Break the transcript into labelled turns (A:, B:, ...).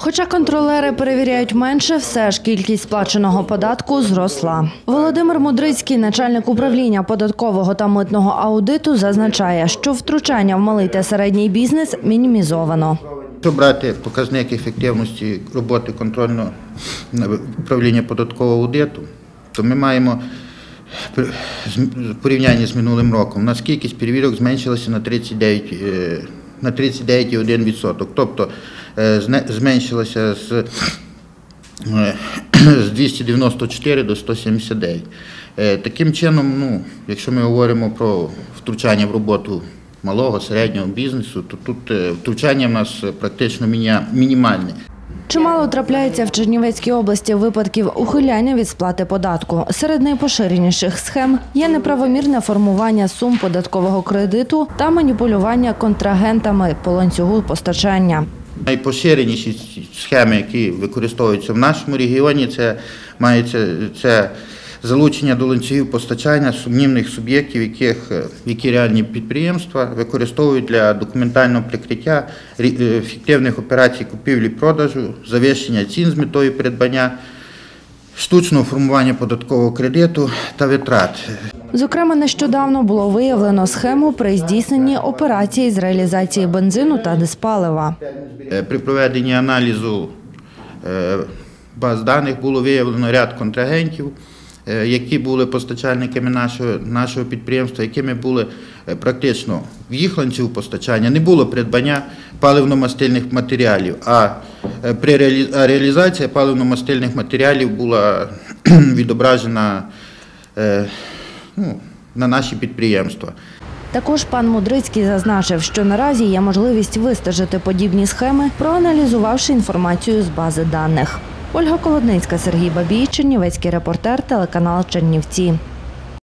A: Хоча контролери перевіряють менше, все ж кількість сплаченого податку зросла. Володимир Мудрицький, начальник управління податкового та митного аудиту, зазначає, що втручання в малий та середній бізнес мінімізовано.
B: Якщо брати показник ефективності роботи контрольного управління податкового аудиту, то ми маємо в з минулим роком, у нас кількість перевірок зменшилася на 39, е, на 39,1%. Тобто е, зменшилася з, е, з 294 до 179. Е, Таким чином, ну, якщо ми говоримо про втручання в роботу малого, середнього бізнесу, то тут е, втручання в нас практично мінімальне.
A: Чимало трапляється в Чернівецькій області випадків ухиляння від сплати податку. Серед найпоширеніших схем є неправомірне формування сум податкового кредиту та маніпулювання контрагентами по ланцюгу постачання.
B: Найпоширеніші схеми, які використовуються в нашому регіоні, це мається це залучення до ланцюгів постачання сумнівних суб'єктів, яких які реальні підприємства використовують для документального прикриття е, фіктивних операцій купівлі-продажу, завищення цін з метою придбання, штучного формування податкового кредиту та витрат.
A: Зокрема, нещодавно було виявлено схему при здійсненні операції з реалізації бензину та диспалива.
B: Е, При проведенні аналізу е, баз даних було виявлено ряд контрагентів, е, які були постачальниками нашого, нашого підприємства, якими були практично в їх ланцюг постачання не було придбання паливно-мастильних матеріалів, а при реалі- а реалізація паливно-мастильних матеріалів була відображена е, ну, на наші підприємства.
A: Також пан Мудрицький зазначив, що наразі є можливість вистежити подібні схеми, проаналізувавши інформацію з бази даних. Ольга Колодницька, Сергій Бабій, Чернівецький репортер, телеканал Чернівці.